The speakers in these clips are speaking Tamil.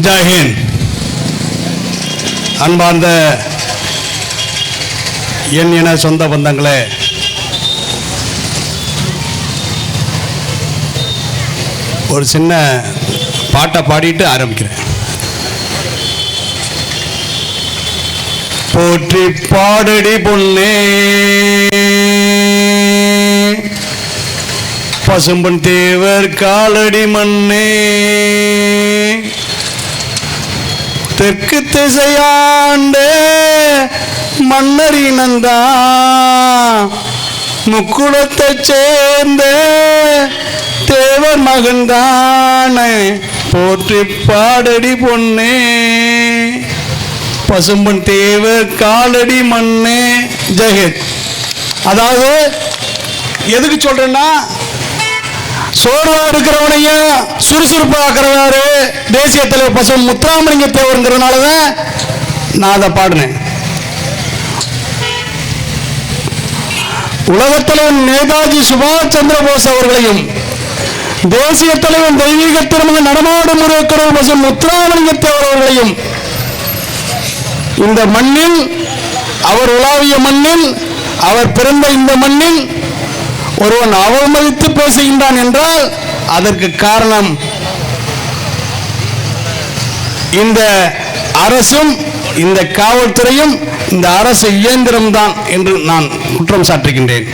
ஜாஹின் அன்பார்ந்த என் என சொந்த பந்தங்களே ஒரு சின்ன பாட்டை பாடிட்டு ஆரம்பிக்கிறேன். போற்றி பாடடி பொன்னே. பசும்பன் தேவர் காலடி மண்ணே தெற்கு திசையாண்ட மன்னரினந்தா முக்குளத்தை சேர்ந்த தேவர் மகன்தானே போற்றி பாடடி பொண்ணே பசும்பன் தேவர் காலடி மண்ணே ஜெகத். அதாவது எதுக்கு சொல்றேன்னா சோர்வா இருக்கிறவனையும் சுறுசுறுப்பாக்குறவாரு தேசிய தலைவர் பசு முத்துராமலிங்க தேவருங்கிறதுனால தான் நான் அதை பாடினேன். உலகத்தலைவர் நேதாஜி சுபாஷ் சந்திர போஸ் அவர்களையும் தேசிய தலைவர் தெய்வீக திருமண நடமாடும் முருகக்கடவுள் பசு முத்துராமலிங்க தேவர் அவர்களையும் இந்த மண்ணில் அவர் உலாவிய மண்ணில் அவர் பிறந்த இந்த மண்ணில் ஒருவன் அவமதித்து பேசுகின்றான் என்றால் அதற்கு காரணம் இந்த அரசும் இந்த காவல்துறையும் இந்த அரசு இயந்திரம்தான் என்று நான் குற்றம் சாட்டுகின்றேன்.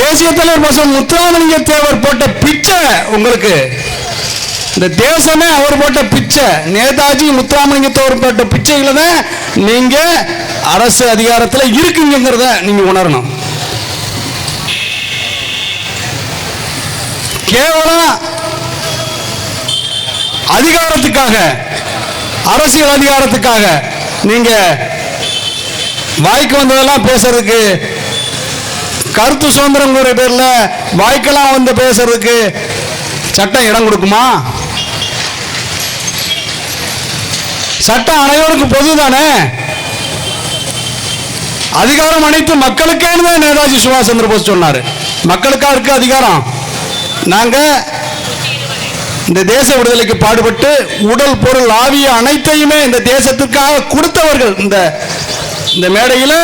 தேசிய தலைவர் பசம் முத்துராமலிங்க தேவர் போட்ட பிச்சை உங்களுக்கு இந்த தேசமே அவர் போட்ட பிச்சை. நேதாஜி முத்துராமலிங்க தேவர் போட்ட பிச்சைகளை தான் நீங்க அரசு அதிகாரத்தில் இருக்கீங்கிறத நீங்க உணரணும். கேவலம் அதிகாரத்துக்காக அரசியல் அதிகாரத்துக்காக நீங்க வாய்க்கு வந்ததெல்லாம் பேசுறதுக்கு கருத்து சுதந்திரங்கிற பேர்ல வாய்க்கெல்லாம் வந்து பேசுறதுக்கு சட்டம் இடம் கொடுக்குமா? சட்டம் அனைவருக்கும் பொது தானே? அதிகாரம் அனைத்து மக்களுக்கே தான் நேதாஜி சுபாஷ் சந்திர போஸ் சொன்னார். மக்களுக்கா இருக்கு அதிகாரம்? நாங்க இந்த தேச விடுதலைக்கு பாடுபட்டு உடல் பொருள் ஆவிய அனைத்தையுமே இந்த தேசத்துக்காக கொடுத்தவர்கள் இந்த இந்த மேடையில்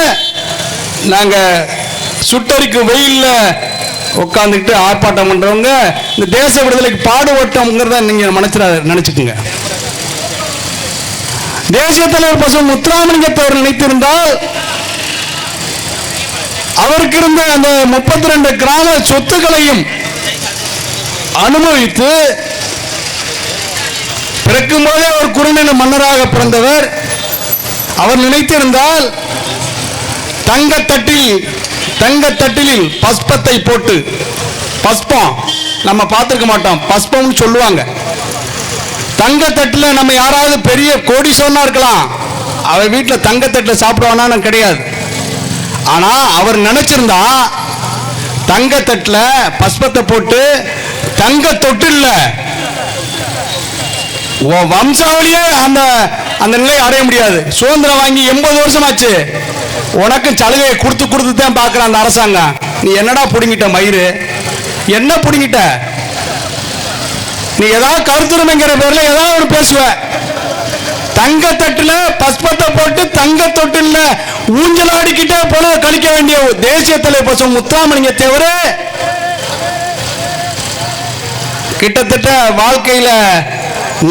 நாங்க சுட்டரிக்கு வெயிலில் உட்காந்துக்கிட்டு ஆர்ப்பாட்டம் பண்றவங்க இந்த தேச விடுதலைக்கு பாடுபட்டோங்கிறத நீங்க மனசில நினச்சிக்கோங்க. தேசிய தலைவர் பசு முத்துராமலிங்கத்தை அவர் நினைத்திருந்தால் அவருக்கு இருந்த அந்த முப்பத்தி ரெண்டு கிராம சொத்துக்களையும் அனுபவித்து பிறக்கும் போதே அவர் குறுநில மன்னராக பிறந்தவர். அவர் நினைத்திருந்தால் தங்கத்தட்டில் தங்கத்தட்டிலில் பஸ்பத்தை போட்டு பஸ்பம் நம்ம பார்த்துருக்க மாட்டோம் பஸ்பம்னு சொல்லுவாங்க. தங்கத்தட்டில் நம்ம யாராவது பெரிய கோடி சொன்னா இருக்கலாம். அவர் வீட்டில் தங்கத்தட்டில் சாப்பிடுவானா கிடையாது. ஆனா அவர் நினைச்சிருந்தா தங்கத்தட்டில் பஸ்பத்தை போட்டு தங்க தொட்டில்ல உன் வம்சாவளியே அந்த அந்த நிலையை அடைய முடியாது. சுதந்திரம் வாங்கி எண்பது வருஷம் ஆச்சு உனக்கு சலுகையை கொடுத்து கொடுத்து தான் பார்க்குற அந்த அரசாங்கம். நீ என்னடா பிடுங்கிட்ட மயிறு? என்ன பிடுங்கிட்ட? நீ ஏதாவது கருத்துரிமைங்கிற பேர்ல ஏதாவது ஒரு பேசுவ. தங்க தட்டுல பஸ்பத்தை போட்டு தங்க தொட்டில்ல ஊஞ்சலாடிக்கிட்டே போல கழிக்க வேண்டிய தேசிய தலைவர் முத்தாமலிங்க முத்துராமலிங்க கிட்டத்தட்ட வாழ்க்கையில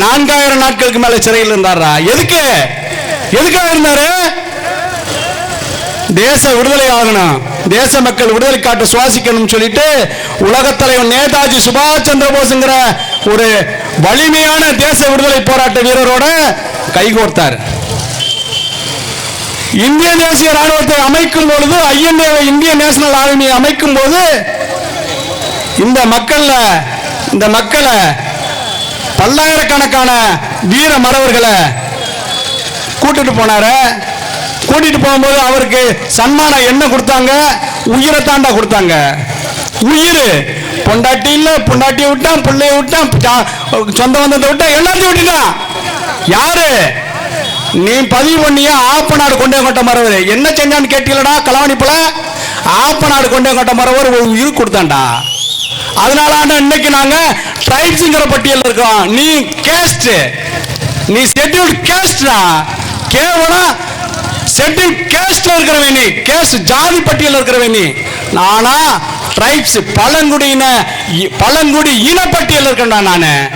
நான்காயிரம் நாட்களுக்கு மேல சிறையில் இருந்தாரா எதுக்கு? எதுக்காக இருந்தாரு? தேச விடுதலை ஆகணும். தேச மக்கள் விடுதலை காட்டு சுவாசிக்கணும் சொல்லிட்டு உலகத் தலைவர் நேதாஜி சுபாஷ் சந்திர போஸ்ங்கிற ஒரு வலிமையான தேச விடுதலை போராட்ட வீரரோட கைகோர்த்தார். இந்திய தேசிய ராணுவத்தை அமைக்கும் பொழுது ஐஎன்ஏ இந்திய நேஷனல் ஆர்மியை அமைக்கும் போது இந்த மக்கள்ல இந்த மக்களை பல்லாயிரக்கணக்கான வீர மறவர்களை கூட்டிட்டு போனாரு. கூட்டிட்டு போகும்போது அவருக்கு சன்மானம் என்ன கொடுத்தாங்க? உயிரை தாண்டா கொடுத்தாங்க. உயிர். பொண்டாட்டி இல்லை பொண்டாட்டியை விட்டான் பிள்ளைய விட்டான் சொந்த பந்தத்தை விட்டான் எல்லாத்தையும் விட்டுட்டான் யாரு? நீ பதிவு பண்ணிய ஆப்பநாடு கொண்டே கொட்ட மறவர். என்ன செஞ்சான்னு கேட்டீங்களடா களவாணிப்புல ஆப்பநாடு கொண்டே கொட்ட மறவர் ஒரு உயிர் கொடுத்தான்டா. அதனால இன்னைக்கு நாங்க ட்ரைப்ஸ்ங்கிற பட்டியல் இருக்கோம் நீ கேஸ்ட் நீ ஷெட்யூல் கேஸ்டா கேவலம் ஷெட்யூல் கேஸ்ட்ல இருக்கிறவன் நீ. கேஸ்ட் ஜாதி பட்டியல் இருக்கிறவன் நீ. நானா ட்ரைப்ஸ் பழங்குடியின இ- பழங்குடி இனப்பட்டியல் இருக்கேன்டா நானு.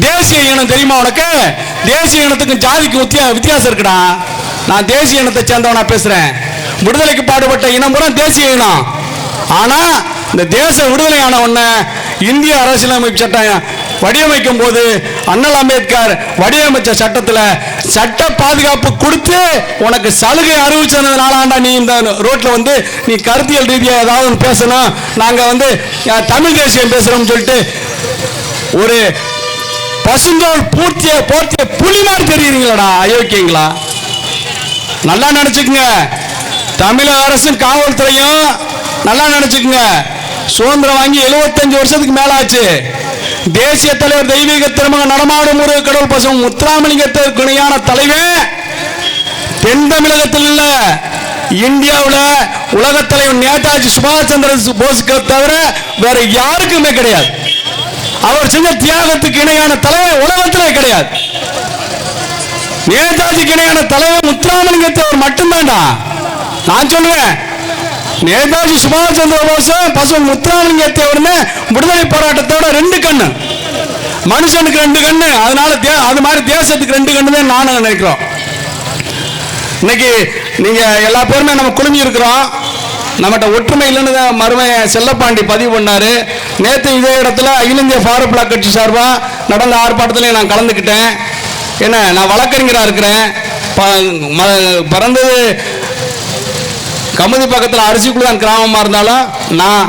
தேசிய இனம் தெரியுமா உனக்கு? தேசிய இனத்துக்கும் ஜாதிக்கும் வித்தியாசம் இருக்குடா. நான் தேசிய இனத்தை சேர்ந்தவனா பேசுறேன். விடுதலைக்கு பாடுபட்ட இனம் கூட தேசிய இனம். ஆனா இந்த தேச விடுதலையான உடனே இந்திய அரசியலமைப்பு சட்டம் வடிவமைக்கும் போது அண்ணல் அம்பேத்கர் வடிவமைச்ச சட்டத்தில் சட்ட பாதுகாப்பு கொடுத்து உனக்கு சலுகை அறிவிச்சதுனால ஆண்டா நீ இந்த ரோட்டில் வந்து நீ கருத்தியல் ரீதியாக ஏதாவது பேசணும் நாங்கள் வந்து தமிழ் தேசியம் பேசுகிறோம் சொல்லிட்டு ஒரு பசுந்தோல் பூர்த்திய போர்த்திய புலி மாதிரி தெரியுறீங்களாடா அயோக்கியங்களா? நல்லா நினச்சிக்கங்க. தமிழக அரசும் காவல்துறையும் நல்லா நினச்சிக்கங்க. சுதந்திரம் வாங்கி 75 வருஷத்துக்கு மேல ஆச்சு தேசிய தலைவர் தெய்வீக திருமக நடமாடும் ஒரு கடவுள் பசும் முத்துராமலிங்கத்திற்கு இணையான தலைவன். தென் தமிழகத்தில் இல்ல இந்தியாவில் உலக தலைவர் நேதாஜி சுபாஷ் சந்திர போஸுக்கு தவிர வேற யாருக்குமே கிடையாது. அவர் செஞ்ச தியாகத்துக்கு இணையான தலைவர் உலகத்திலே கிடையாது. நேதாஜிக்கு இணையான தலைவர் முத்துராமலிங்கத்தை அவர் மட்டும்தான்டா. நான் சொல்லுவேன் நேதாஜி சுபாஷ் சந்திர போஸ் பசு முத்துராமலிங்கத்தை தேவருமே விடுதலை போராட்டத்தோட ரெண்டு கண்ணு. மனுஷனுக்கு ரெண்டு கண்ணு. அதனால தே- அது மாதிரி தேசத்துக்கு ரெண்டு கண்ணு தான் நானும் நினைக்கிறோம். இன்னைக்கு நீங்க எல்லா பேருமே நம்ம குழுமி இருக்கிறோம். நம்மகிட்ட ஒற்றுமை இல்லைன்னு தான் மருமை செல்லப்பாண்டி பதிவு பண்ணாரு. நேற்று இதே இடத்துல அகில இந்திய ஃபாரூக் பிளாக் கட்சி சார்பாக நடந்த ஆர்ப்பாட்டத்திலையும் நான் கலந்துக்கிட்டேன். என்ன நான் வழக்கறிஞராக இருக்கிறேன். ப- ம- பிறந்தது கமுதி பக்கத்தில் அரிசிக்குள்ளான் கிராமமாக இருந்தாலும் நான்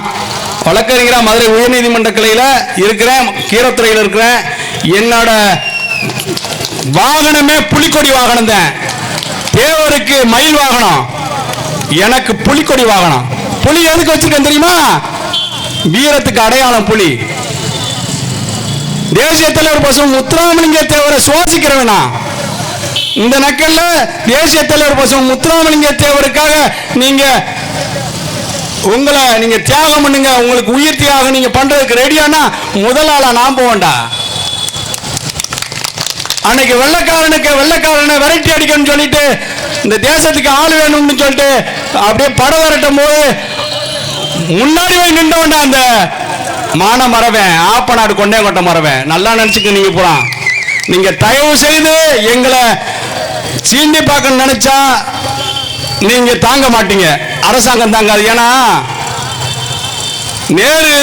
வழக்கறிஞராக மதுரை உயர்நீதிமன்ற கிளையில் இருக்கிறேன் கீரத்துறையில் இருக்கிறேன். என்னோட வாகனமே புலிக்கொடி வாகனம் தான். தேவருக்கு மயில் வாகனம். எனக்கு புலிக்கொடி வாகனம். புலி எதுக்கு வச்சிருக்கேன் தெரியுமா? வீரத்துக்கு அடையாளம் புலி. தேசிய தலைவர் பசும் முத்துராமலிங்க தேவரை சுவாசிக்கிறவனா இந்த நக்கல்ல தேசிய தலைவர் பசங்க முத்துராமலிங்க தேவருக்காக நீங்க உங்களை நீங்க தியாகம் பண்ணுங்க உங்களுக்கு உயிர் தியாகம் நீங்க பண்றதுக்கு ரெடியானா முதல் ஆளா நான் போவேன்டா. அன்னைக்கு வெள்ளக்காரனுக்கு வெள்ளக்காரனை வெரைட்டி அடிக்கணும்னு சொல்லிட்டு இந்த தேசத்துக்கு ஆள் வேணும்னு சொல்லிட்டு அப்படியே படம் வரட்டும் போது முன்னாடி போய் நின்றவன்டா அந்த மான மறவேன் ஆப்பநாடு கொண்டே கொட்ட மறவேன் நல்லா நினைச்சுக்க நீங்க போறான் நீங்க தயவு செய்து எங்களை சீண்டி பார்க்க நினைச்சா நீங்க தாங்க மாட்டீங்க. அரசாங்கம் தாங்காது. ஏன்னா நேரு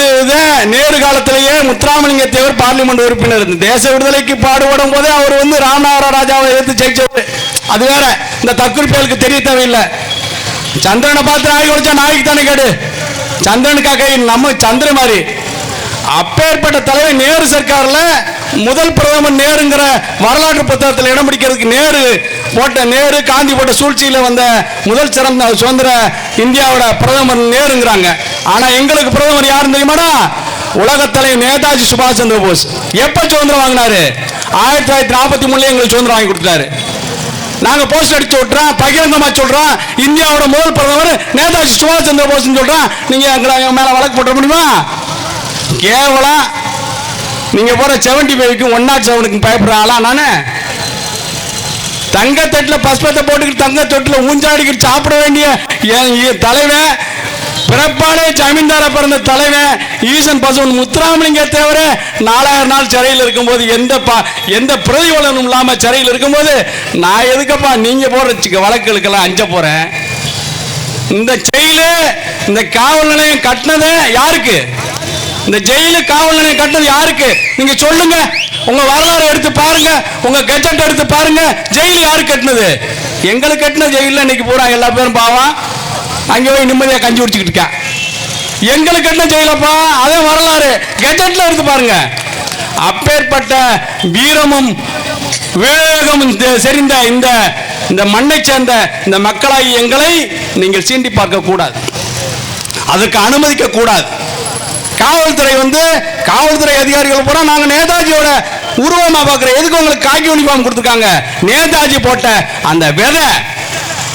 நேரு காலத்திலேயே முத்துராமலிங்க தேவர் பார்லிமெண்ட் உறுப்பினர். தேச விடுதலைக்கு பாடுபடும் போதே அவர் வந்து ராமநாதபுர ராஜாவை எதிர்த்து ஜெயிச்சவர். அது வேற இந்த தற்குறிப்பியலுக்கு தெரிய தேவையில்லை. சந்திரனை பார்த்து நாய் குடிச்சா நாய்க்கு தானே கேடு. சந்திரனுக்காக நம்ம சந்திரன் மாதிரி. அப்பேற்பட்ட தலைவர் நேரு சர்க்காரில் முதல் பிரதமர் நேருங்கிற வரலாற்று புத்தகத்தில் இடம் பிடிக்கிறதுக்கு நேரு போட்ட நேரு காந்தி போட்ட சூழ்ச்சியில் வந்த முதல் சிறந்த சுதந்திர இந்தியாவோட பிரதமர் நேருங்கிறாங்க. ஆனால் எங்களுக்கு பிரதமர் யாருன்னு தெரியுமாடா? உலகத்தலை நேதாஜி சுபாஷ் சந்திர போஸ். எப்போ சுதந்திரம் வாங்கினாரு? ஆயிரத்தி தொள்ளாயிரத்தி நாற்பத்தி மூணுல எங்களுக்கு சுதந்திரம் வாங்கி கொடுத்தாரு நாங்க போஸ்ட் அடிச்சு விட்டுறோம் பகிரங்கமா சொல்றோம் இந்தியாவோட முதல் பிரதமர் நேதாஜி சுபாஷ் சந்திர போஸ் சொல்றோம். நீங்க எங்களை என் மேல வழக்கு போட்ட முடியுமா? கேவலம். நீங்க போற செவன்டி ஃபைவ்க்கு ஒன்னா செவனுக்கும் செவனுக்கு பயப்படுற ஆளா நானு? தங்கத்தட்டுல பஸ்பத்தை போட்டுக்கிட்டு தங்கத்தட்டுல ஊஞ்சாடிக்கிட்டு சாப்பிட வேண்டிய என் தலைவன் பிறப்பாலே ஜமீன்தார பிறந்த தலைவன் ஈசன் பசுவன் முத்துராமலிங்க தேவர நாலாயிரம் நாள் சிறையில் இருக்கும்போது எந்த பா எந்த பிரதிபலனும் இல்லாம சிறையில் இருக்கும்போது நான் எதுக்கப்பா நீங்க போற வழக்குகளுக்கெல்லாம் அஞ்ச போறேன்? இந்த செயலு இந்த காவல் நிலையம் கட்டினது யாருக்கு? இந்த ஜெயிலு காவல் நிலையம் கட்டினது யாருக்கு? நீங்க சொல்லுங்க. உங்க வரலாறு எடுத்து பாருங்க. உங்க கெஜெட் எடுத்து பாருங்க. ஜெயில் யாரு கட்டினது? எங்களுக்கு கட்டின ஜெயில இன்னைக்கு பூரா எல்லா பேரும் பாவம். அங்கே போய் நிம்மதியா கஞ்சி குடிச்சுக்கிட்டு இருக்கேன் எங்களுக்கு கட்டின ஜெயிலப்பா. அதே வரலாறு. கெஜெட்ல எடுத்து பாருங்க. அப்பேற்பட்ட வீரமும் விவேகமும் செறிந்த இந்த இந்த மண்ணை சேர்ந்த இந்த மக்களாகி எங்களை நீங்கள் சீண்டி பார்க்க கூடாது அதற்கு அனுமதிக்க கூடாது காவல்துறை வந்து காவல்துறை அதிகாரிகள் பூரா நாங்க நேதாஜியோட உருவமா பார்க்கிறோம். எதுக்கு உங்களுக்கு காக்கி யூனிஃபார்ம் கொடுத்துருக்காங்க? நேதாஜி போட்ட அந்த விதை.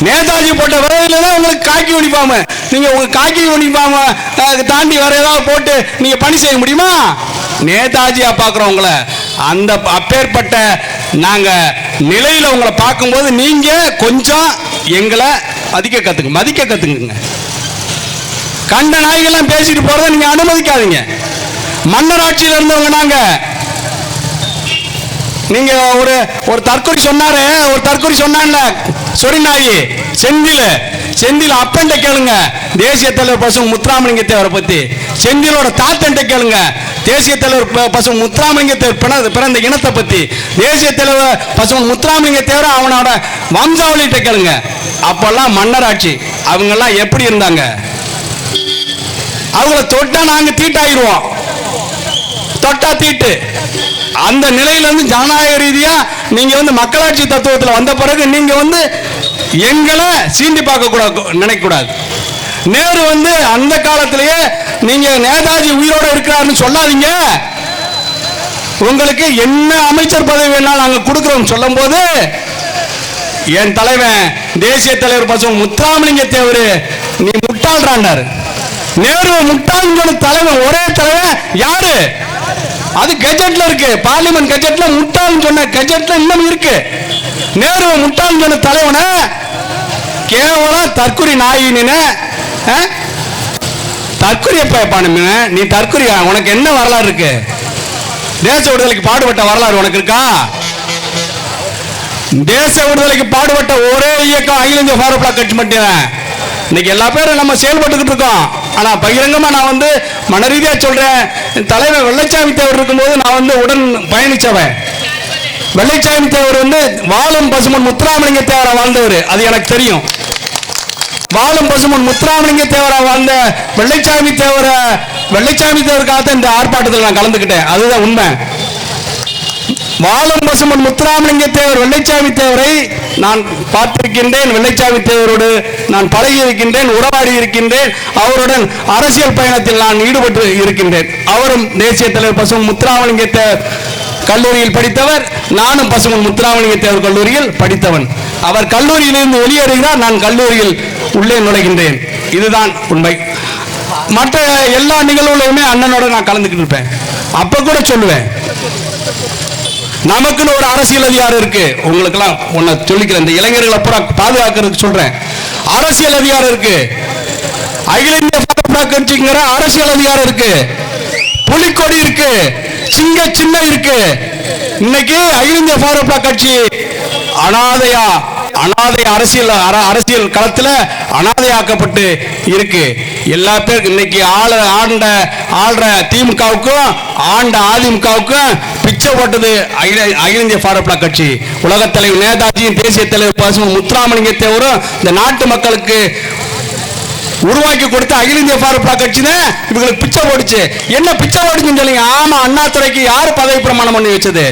நேதாஜி போட்ட விதையில தான் உங்களுக்கு காக்கி யூனிஃபார்ம் நீங்க உங்க காக்கி யூனிஃபார்ம் தாண்டி வேற ஏதாவது போட்டு நீங்க பணி செய்ய முடியுமா? நேதாஜியா பார்க்குறோம் உங்களை அந்த அப்பேற்பட்ட நாங்க நிலையில உங்களை பார்க்கும்போது நீங்க கொஞ்சம் எங்களை மதிக்க கத்துங்க மதிக்க கத்துக்குங்க. கண்ட நாய்கள்லாம் பேசிட்டு போறதை நீங்க அனுமதிக்காதீங்க. மன்னர் ஆட்சியில் இருந்தவங்க நாங்க. நீங்க ஒரு ஒரு தற்கொலை சொன்னாரு ஒரு தற்கொலை சொன்னான்ல சொரி நாயி செந்தில். செந்தில் அப்பன்ட்ட கேளுங்க. தேசிய தலைவர் பசு முத்துராமலிங்க தேவரை பத்தி. செந்திலோட தாத்தன்ட்ட கேளுங்க. தேசிய தலைவர் ப- பசு முத்துராமலிங்க தேவர் பிறந்த பிறந்த இனத்தை பத்தி. தேசிய தலைவர் பசு முத்துராமலிங்க தேவர் அவனோட வம்சாவளிகிட்ட கேளுங்க. அப்பெல்லாம் மன்னர் ஆட்சி. அவங்கெல்லாம் எப்படி இருந்தாங்க? அவங்கள தொட்டா நாங்க தீட்டாயிருவோம். தொட்டா தீட்டு. அந்த நிலையில இருந்து ஜனநாயக ரீதியா நீங்க வந்து மக்களாட்சி தத்துவத்தில் வந்த பிறகு நீங்க வந்து எங்களை சீண்டி பார்க்க கூடாது நினைக்க கூடாது. நேரு வந்து அந்த காலத்திலேயே நீங்க நேதாஜி உயிரோட இருக்கிறாருன்னு சொல்லாதீங்க. உங்களுக்கு என்ன அமைச்சர் பதவி வேணாலும் நாங்க கொடுக்குறோம் சொல்லும் போது என் தலைவன் தேசிய தலைவர் பசும் முத்தாமலிங்க தேவர் நீ முட்டாள்றாண்டாரு நேரு முட்டாள்னு தலைவன் ஒரே தலைவன் யாரு? அது கெஜெட்ல இருக்கு. பார்லிமெண்ட் கெஜெட்ல முட்டாள்னு சொன்ன கெஜெட்ல இன்னும் இருக்கு. நேரு முட்டாள்னு சொன்ன தலைவனை. கேவலம் தற்குறி நாயின்னு. தற்குறி எப்ப நீ தற்குறியா உனக்கு என்ன வரலாறு இருக்கு? தேச விடுதலைக்கு பாடுபட்ட வரலாறு உனக்கு இருக்கா? தேச விடுதலைக்கு பாடுபட்ட ஒரே இயக்கம் அகில இந்திய ஃபாரூக் பிளாக் கட்சி மட்டும். இன்னைக்கு எல்லா பேரும் நம்ம செயல்பட்டுக்கிட்டு இருக்கோம். ஆனா பகிரங்கமா நான் வந்து மனரீதியா சொல்றேன். தலைவர் வெள்ளைச்சாமி தேவர் இருக்கும்போது நான் வந்து உடன் பயணிச்சவன். வெள்ளைச்சாமி தேவர் வந்து வாழும் பசுமன் முத்துராமலிங்க தேவரா வாழ்ந்தவர். அது எனக்கு தெரியும். வாழும் பசுமன் முத்துராமலிங்க தேவரா வாழ்ந்த வெள்ளைச்சாமி தேவரை வெள்ளைச்சாமி தேவருக்காக இந்த ஆர்ப்பாட்டத்தில் நான் கலந்துக்கிட்டேன். அதுதான் உண்மை. வாழும் பசுமன் முத்துராமலிங்க தேவர் வெள்ளைச்சாமி தேவரை நான் பார்த்திருக்கின்றேன். வெள்ளைச்சாமி தேவரோடு நான் பழகி இருக்கின்றேன் உறவாடி இருக்கின்றேன். அவருடன் அரசியல் பயணத்தில் நான் ஈடுபட்டு இருக்கின்றேன். அவரும் தேசிய தலைவர் பசுமன் முத்துராமலிங்க தேவர் கல்லூரியில் படித்தவர். நானும் பசுமன் முத்துராமலிங்க தேவர் கல்லூரியில் படித்தவன். அவர் கல்லூரியிலிருந்து வெளியேறுகிறார். நான் கல்லூரியில் உள்ளே நுழைகின்றேன். இதுதான் உண்மை. மற்ற எல்லா நிகழ்வுகளுமே அண்ணனோட நான் கலந்துக்கிட்டு இருப்பேன். அப்ப கூட சொல்லுவேன். நமக்குன்னு ஒரு அரசியல் அதிகாரம் இருக்கு. உங்களுக்கெல்லாம் உன்னை சொல்லிக்கிறேன். இந்த இளைஞர்களை பூரா பாதுகாக்கிறதுக்கு சொல்றேன். அரசியல் அதிகாரம் இருக்கு. அகில இந்திய கட்சிங்கிற அரசியல் அதிகாரம் இருக்கு. புலிக்கொடி இருக்கு. சிங்க சின்ன இருக்கு. இன்னைக்கு அகில இந்திய பாதுகாப்பு கட்சி அனாதையா அனாதை அரசியல் அரசியல் களத்துல அனாதையாக்கப்பட்டு இருக்கு. எல்லா பேருக்கு இன்னைக்கு ஆள ஆண்ட ஆள்ற திமுகவுக்கும் ஆண்ட அதிமுகவுக்கும் பிச்சை அகில இந்திய ஃபாரூக் கட்சி. உலக தலைவர் நேதாஜியும் தேசிய தலைவர் பசுமன் முத்துராமலிங்க தேவரும் இந்த நாட்டு மக்களுக்கு உருவாக்கி கொடுத்த அகில இந்திய ஃபாரூக் கட்சி தான் இவங்களுக்கு பிச்சை போடுச்சு என்ன பிச்சை போடுச்சுன்னு சொல்லுங்க. ஆமா அண்ணாதுரைக்கு யாரு பதவி பிரமாணம் பண்ணி வச்சது?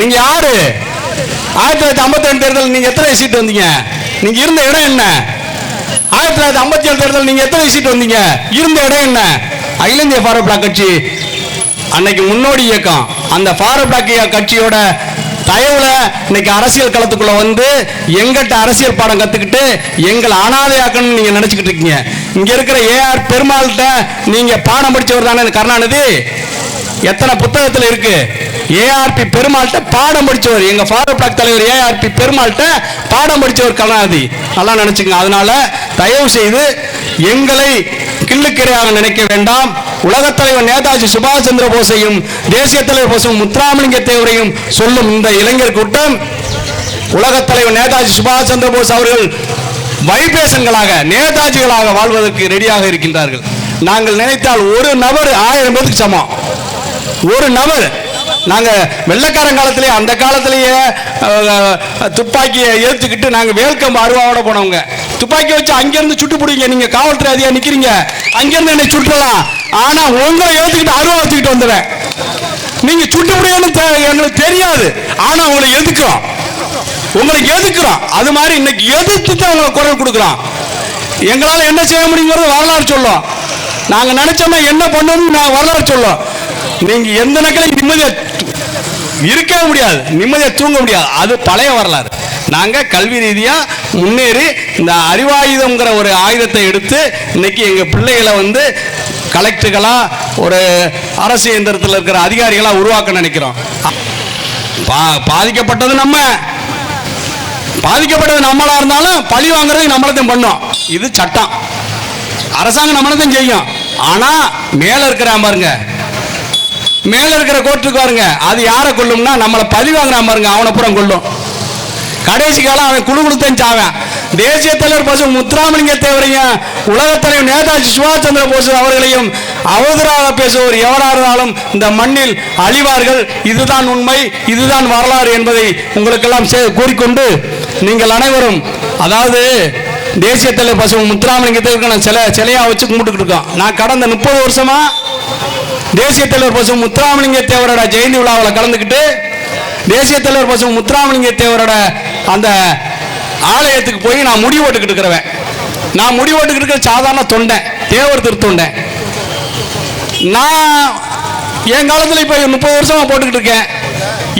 நீங்க யாரு? ஆயிரத்தி தொள்ளாயிரத்தி ஐம்பத்தி ரெண்டு தேர்தல் நீங்க எத்தனை சீட் வந்தீங்க? நீங்க இருந்த இடம் என்ன? ஆயிரத்தி தொள்ளாயிரத்தி ஐம்பத்தி ஏழு தேர்தல் நீங்க எத்தனை சீட் வந்தீங்க? இருந்த இடம் என்ன? அகில இந்திய ஃபாரூக் கட்சி அன்னைக்கு முன்னோடி இயக்கம். அந்த ஃபாரூக் கட்சியோட தயவுல இன்னைக்கு அரசியல் களத்துக்குள்ள வந்து எங்கிட்ட அரசியல் பாடம் கத்துக்கிட்டு எங்களை அனாதையாக்கணும்னு நீங்க நினைச்சுக்கிட்டு இருக்கீங்க. இங்க இருக்கிற ஏஆர் பெருமாள்கிட்ட நீங்க பாடம் படிச்சவர் தானே கருணாநிதி? எத்தனை புத்தகத்துல இருக்கு? ஏஆர்பி பெருமாள்கிட்ட பாடம் படிச்சவர் எங்க ஃபாரூக் பிளாக் தலைவர் ஏஆர்பி பெருமாள்கிட்ட பாடம் படிச்சவர் கருணாநிதி. நல்லா நினைச்சுங்க அதனால தயவு செய்து எங்களை கிள்ளுக்கிரையாக நினைக்க வேண்டாம். உலகத் தலைவர் நேதாஜி சுபாஷ் சந்திர போஸையும் தேசிய தலைவர் போஸும் முத்துராமலிங்க தேவரையும் சொல்லும் இந்த இளைஞர் கூட்டம். உலகத் தலைவர் நேதாஜி சுபாஷ் சந்திர போஸ் அவர்கள் வைபேசங்களாக நேதாஜிகளாக வாழ்வதற்கு ரெடியாக இருக்கின்றார்கள். நாங்கள் நினைத்தால் ஒரு நபர் ஆயிரம் பேருக்கு சமம். ஒரு நபர் நாங்க வெள்ளைக்காரன் காலத்திலேயே அந்த காலத்திலேயே துப்பாக்கியை ஏற்றுக்கிட்டு நாங்க வேல்கம்பு அருவாவோட போனவங்க. துப்பாக்கி வச்சு அங்கிருந்து சுட்டு பிடிங்க நீங்கள் காவல்துறை அதிகாரி நிக்கிறீங்க. அங்கேருந்து என்னை சுட்டலாம் ஆனா உங்களை ஏற்றுக்கிட்டு அருவா வச்சுக்கிட்டு வந்துடுறேன் நீங்க சுட்டு முடியும்னு தெ- எங்களுக்கு தெரியாது. ஆனா உங்களை எதுக்குறோம்? உங்களை எதுக்குறோம்? அது மாதிரி இன்னைக்கு எதிர்த்து தான் உங்களை குரல் கொடுக்குறோம். எங்களால என்ன செய்ய முடியுங்கிறது வரலாறு சொல்லும். நாங்க நினைச்சோம்னா என்ன பண்ணணும்னு நான் வரலாறு சொல்லும். நீங்க எந்த நக்கலையும் நிம்மதியா இருக்கவே முடியாது நிம்மதியா தூங்க முடியாது. அது பழைய வரலாறு. நாங்க கல்வி ரீதியா முன்னேறி இந்த அறிவாயுதம்ங்கிற ஒரு ஆயுதத்தை எடுத்து இன்னைக்கு எங்க பிள்ளைகளை வந்து கலெக்டர்களாக ஒரு அரசு இயந்திரத்தில் இருக்கிற அதிகாரிகளாக உருவாக்க நினைக்கிறோம். பா பாதிக்கப்பட்டது நம்ம. பாதிக்கப்பட்டது நம்மளா இருந்தாலும் பழி வாங்குறது நம்மளத்தையும் பண்ணோம். இது சட்டம். அரசாங்கம் நம்மளத்தையும் செய்யும். ஆனா மேல இருக்கிறான் பாருங்க மேல இருக்கிற கோர்ட்டுக்கு பாருங்க. அது யாரை கொல்லும்னா நம்மளை பழி வாங்குறான் பாருங்க அவனை புறம் கொல்லும். கடைசி காலம் அவன் குழு கொடுத்தன் சாவன். தேசிய தலைவர் பசு முத்துராமலிங்க தேவரையும் உலக தலைவர் நேதாஜி சுபாஷ் சந்திர போஸ் அவர்களையும் அவதூறாக பேசுவோர் எவராக இருந்தாலும் இந்த மண்ணில் அழிவார்கள். இதுதான் உண்மை இதுதான் வரலாறு என்பதை உங்களுக்கெல்லாம் கூறிக்கொண்டு நீங்கள் அனைவரும் அதாவது தேசிய தலைவர் பசு முத்துராமலிங்க தேவருக்கு நான் சிலை சிலையாக வச்சு கும்பிட்டுக்கிட்டு இருக்கோம். நான் கடந்த முப்பது வருஷமாக தேசிய தலைவர் பசு முத்துராமலிங்க தேவரோட ஜெயந்தி விழாவில் கலந்துக்கிட்டு தேசிய தலைவர் பசு முத்துராமலிங்க தேவரோட அந்த ஆலயத்துக்கு போய் நான் முடி ஓட்டுக்கிட்டு இருக்கிறவன். நான் முடி ஓட்டுக்கிட்டு இருக்கிற சாதாரண தொண்டை தேவர் திருத்தொண்டேன் நான் என் காலத்தில் இப்போ முப்பது வருஷமாக போட்டுக்கிட்டு இருக்கேன்.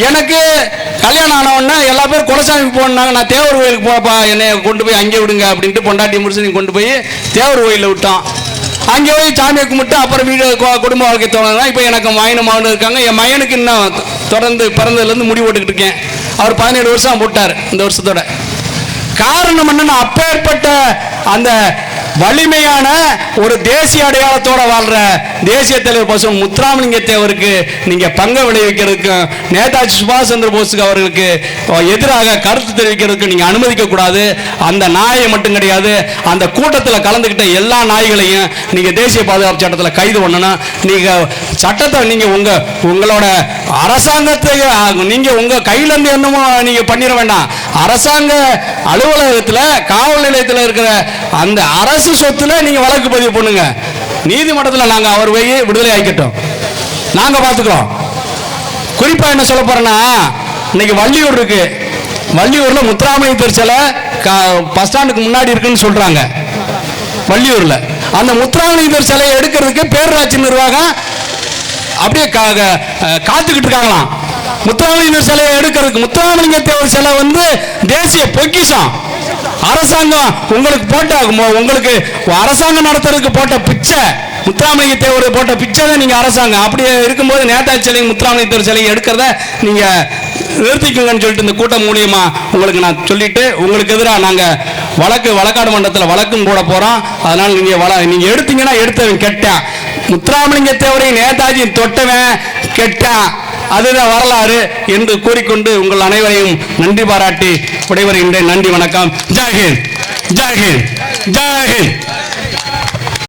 எனக்கு கல்யாணம் ஆன எல்லா பேரும் குலசாமிக்கு போனாங்க. நான் தேவர் கோயிலுக்கு போப்பா என்னை கொண்டு போய் அங்கே விடுங்க அப்படின்ட்டு பொண்டாட்டி முடிச்சு கொண்டு போய் தேவர் கோயிலில் விட்டான். அங்கே போய் சாமியை கும்பிட்டு அப்புறம் வீடு குடும்ப வாழ்க்கை தொடங்கினா இப்போ எனக்கு மகனும் மகனும் இருக்காங்க. என் மயனுக்கு இன்னும் தொடர்ந்து பிறந்ததுலேருந்து முடி போட்டுக்கிட்டு இருக்கேன். அவர் பதினேழு வருஷம் போட்டார் இந்த வருஷத்தோட. காரணம் என்னன்னா அப்பேற்பட்ட அந்த வலிமையான ஒரு தேசிய அடையாளத்தோட வாழ்ற தேசிய தலைவர் பசு முத்துராமலிங்க தேவருக்கு நீங்க பங்க விளைவிக்கிறதுக்கும் நேதாஜி சுபாஷ் சந்திர போஸுக்கு அவர்களுக்கு எதிராக கருத்து தெரிவிக்கிறதுக்கு நீங்க அனுமதிக்க கூடாது. அந்த நாயை மட்டும் கிடையாது அந்த கூட்டத்தில் கலந்துக்கிட்ட எல்லா நாய்களையும் நீங்க தேசிய பாதுகாப்பு சட்டத்தில் கைது பண்ணணும். நீங்க சட்டத்தை நீங்க உங்க உங்களோட அரசாங்கத்தை நீங்க உங்க கையில இருந்து என்னமோ நீங்க பண்ணிட வேண்டாம். அரசாங்க அலுவலகத்தில் காவல் நிலையத்தில் இருக்கிற அந்த அரசு சொத்துல நீங்க வழக்கு பதிவு பண்ணுங்க. நீதிமன்றத்தில் நாங்க அவர் போய் விடுதலை ஆக்கிட்டோம். நாங்க பார்த்துக்கிறோம் குறிப்பா என்ன சொல்ல போறேன்னா இன்னைக்கு வள்ளியூர் இருக்கு. வள்ளியூர்ல முத்துராமலிங்கர் சிலை பஸ் ஸ்டாண்டுக்கு முன்னாடி இருக்குன்னு சொல்றாங்க. வள்ளியூர்ல. அந்த முத்துராமலிங்கர் சிலையை எடுக்கிறதுக்கு பேரூராட்சி நிர்வாகம் அப்படியே காத்துக்கிட்டு இருக்காங்களாம். முத்துராமலிங்க சிலையை எடுக்கிறதுக்கு முத்துராமலிங்க தேவர் சிலை வந்து தேசிய பொக்கிஷம். அரசாங்கம் உங்களுக்கு போட்ட உங்களுக்கு அரசாங்கம் நடத்துறதுக்கு போட்ட பிச்சை. முத்துராமலிங்க தேவர் போட்ட பிச்சை தான் நீங்கள் அரசாங்கம். அப்படி இருக்கும்போது நேதாஜி சிலை முத்துராமலிங்க தேவர் சிலையை எடுக்கிறத நீங்கள் நிறுத்திக்கோங்கன்னு சொல்லிட்டு இந்த கூட்டம் மூலியமா உங்களுக்கு நான் சொல்லிட்டு உங்களுக்கு எதிராக நாங்கள் வழக்கு வழக்காடு மன்றத்தில் வழக்கும் கூட போகிறோம் அதனால் நீங்கள் வள நீங்கள் எடுத்தீங்கன்னா எடுத்தவன் கெட்டான் முத்துராமலிங்க தேவரை நேதாஜியும் தொட்டவன் கெட்டான் அதுதான் வரலாறு என்று கூறிக்கொண்டு உங்கள் அனைவரையும் நன்றி பாராட்டி விடைபெறுகின்றேன். நன்றி வணக்கம். ஜெய்ஹிந்த் ஜெய்ஹிந்த் ஜெய்ஹிந்த்